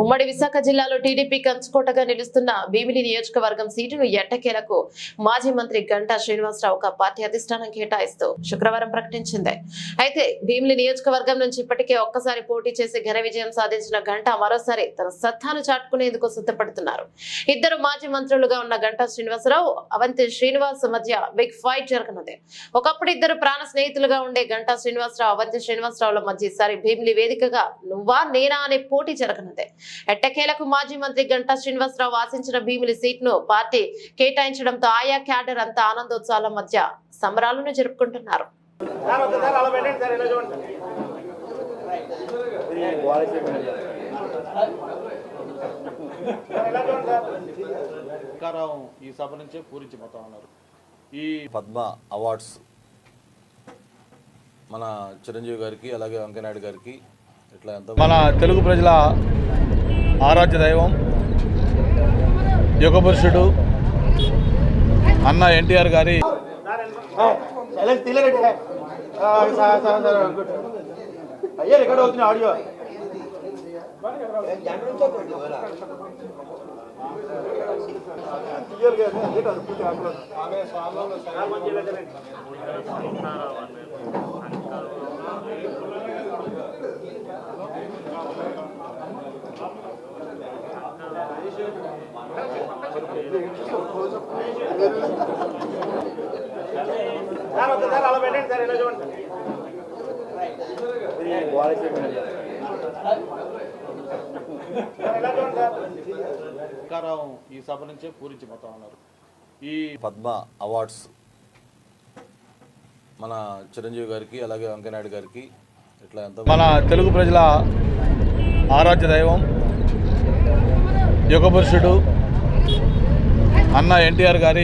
ఉమ్మడి విశాఖ జిల్లాలో టీడీపీ కంచుకోటగా నిలుస్తున్న భీమిలి నియోజకవర్గం సీటును ఎట్టకేలకు మాజీ మంత్రి గంటా శ్రీనివాసరావు ఒక పార్టీ అధిష్టానం కేటాయిస్తూ శుక్రవారం ప్రకటించింది. అయితే భీమిలి నియోజకవర్గం నుంచి ఇప్పటికే ఒక్కసారి పోటీ చేసి ఘన విజయం సాధించిన గంటా మరోసారి తన సత్తాను చాటుకునేందుకు సిద్ధపడుతున్నారు. ఇద్దరు మాజీ మంత్రులుగా ఉన్న గంటా శ్రీనివాసరావు అవంతి శ్రీనివాస్ మధ్య బిగ్ ఫైట్ జరగనుంది. ఒకప్పుడు ఇద్దరు ప్రాణ స్నేహితులుగా ఉండే గంటా శ్రీనివాసరావు అవంతి శ్రీనివాసరావుల మధ్య ఈసారి భీమిలి వేదికగా నువ్వా నేనా అనే పోటీ జరగనుంది. ఎట్టకేలకు మాజీ మంత్రి గంటా శ్రీనివాసరావు ఆశించిన భీమిలి సీట్ను పార్టీ కేటాయించడంతో ఆయా క్యాడర్ అంతా ఆనందోత్సవాల మధ్య సంబరాలను జరుపుకుంటున్నారు. అధికారం ఈ సభ నుంచే పూరించిపోతా ఉన్నారు. ఈ పద్మ అవార్డ్స్ మన చిరంజీవి గారికి అలాగే వెంకయ్యనాయుడు గారికి ఇట్లా ఎంత మన తెలుగు ప్రజల ఆరాధ్య దైవం యుగపురుషుడు అన్న ఎన్టీఆర్ గారి అయ్యా రికార్డ్ అవుతుంది ఆడియో సార్ ఒకసారి అలా పెట్టండి సార్ ఇలా చూడండి ఈ సభ నుంచే పూరించిపోతా ఉన్నారు ఈ పద్మ అవార్డ్స్ మన చిరంజీవి గారికి అలాగే వెంకయ్యనాయుడు గారికి ఇట్లా ఎంత మన తెలుగు ప్రజల ఆరాధ్య దైవం యుగపురుషుడు అన్న ఎన్టీఆర్ గారి